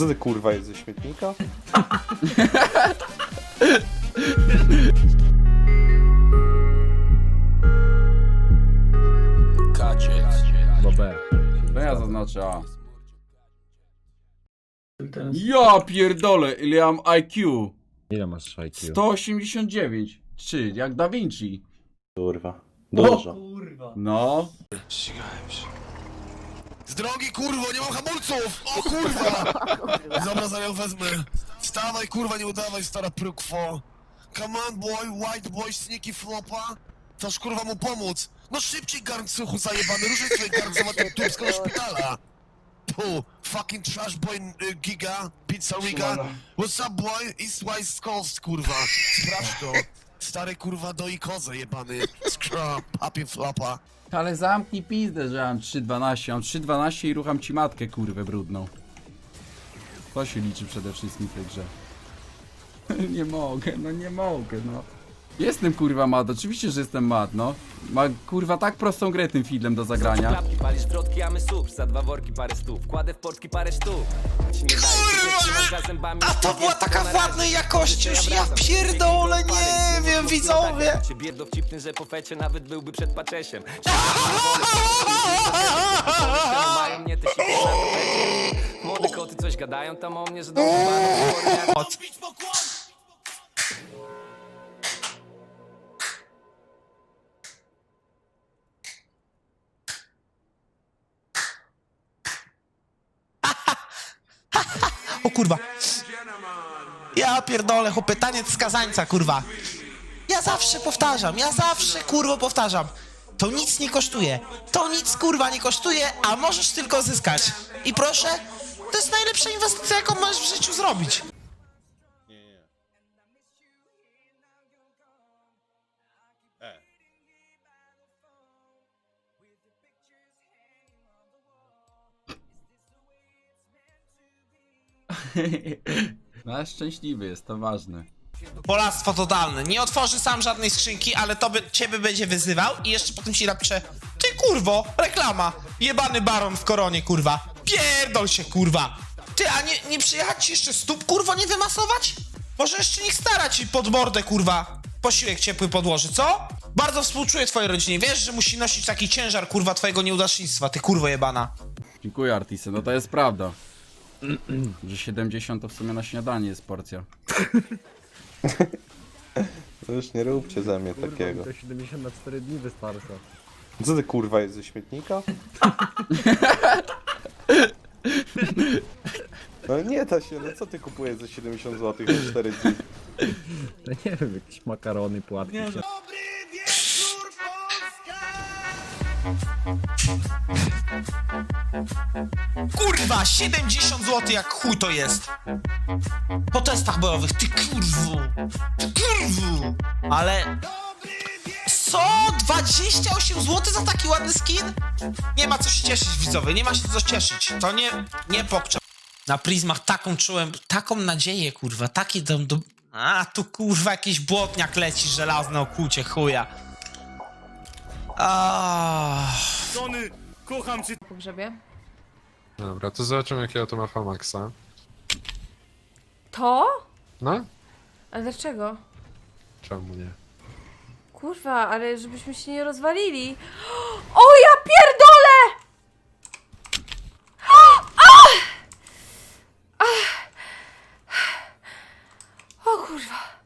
Co ty kurwa jest ze śmietnika? Bo B. To ja zaznaczę A. Ja pierdolę, ile ja mam IQ? Ile masz IQ? 189. Czy, jak Da Vinci. Kurwa. Dużo. No. Z drogi, kurwo, nie mam hamulców! O kurwa! Dobra, zaraz wezmę. Wstawaj, kurwa, nie udawaj, stara prukwo. Come on, boy, white boy, sneaky flopa. Toż kurwa mu pomóc. No szybciej, garncuchu zajebany, ruszaj swoje tym tubsko do szpitala. Pu, fucking trash boy, y, giga, pizza riga. What's up, boy? East West Coast, kurwa. Sprawdź to. Stary, kurwa, doi kozę jebany. Scrub, papi flopa. Ale zamknij pizdę, że mam 3.12. Mam 3.12 i rucham ci matkę, kurwę brudną. To się liczy przede wszystkim w tej grze. nie mogę, no nie mogę, no. Jestem kurwa mat, oczywiście, że jestem mat, no. Ma kurwa tak prostą grę tym filmem do zagrania. Klapki, palisz wrotki, a my sup Za dwa worki parę stów, kładę w portki parę sztuk. Ci nie daję, A to była taka ładnej jakości, już ja pierdolę, nie wiem, widzowie. Ciebie dowcipny, że po fecie nawet byłby przed paczesiem. Mają mnie te Młode koty coś gadają tam o mnie, że do O kurwa. Ja pierdolę, chłopie, taniec skazańca, kurwa. Ja zawsze powtarzam, ja zawsze, kurwo, powtarzam. To nic nie kosztuje. To nic, kurwa, nie kosztuje, a możesz tylko zyskać. I proszę, to jest najlepsza inwestycja, jaką możesz w życiu zrobić. No szczęśliwy jest, to ważne. Polactwo totalne. Nie otworzy sam żadnej skrzynki, ale to by, ciebie będzie wyzywał i jeszcze potem ci napisze Ty kurwo, reklama. Jebany baron w koronie, kurwa. Pierdol się, kurwa. Ty, a nie, nie przyjechać ci jeszcze stóp, kurwo, nie wymasować? Może jeszcze niech stara ci pod mordę, kurwa. Posiłek ciepły podłoży, co? Bardzo współczuję twojej rodzinie. Wiesz, że musi nosić taki ciężar, kurwa, twojego nieudacznictwa, ty kurwo jebana. Dziękuję Artisy, no to jest prawda. Że 70 to w sumie na śniadanie jest porcja. No już nie róbcie ze mnie Kurwa, takiego. to 70 na 4 dni wystarcza. Co ty kurwa jest ze śmietnika? No nie da się, no co ty kupujesz za 70 zł na 4 dni? No nie wiem, jakieś makarony, płatki. Nie, Kurwa, 70 zł jak chuj to jest. Po testach bojowych, ty kurwu. Ty kurwu. Ale... Co? 28 zł za taki ładny skin? Nie ma co się cieszyć, widzowie, nie ma się co cieszyć. To nie, nie pokcza. Na prizmach taką czułem, taką nadzieję, kurwa, taki dom do... A, tu kurwa jakiś błotniak leci, żelazne okucie, chuja. Ah. pogrzebie. Dobra, to zobaczymy jakiego to ma Famaxa. To? No? A dlaczego? Czemu nie? Kurwa, ale żebyśmy się nie rozwalili. O ja pierdolę! O kurwa.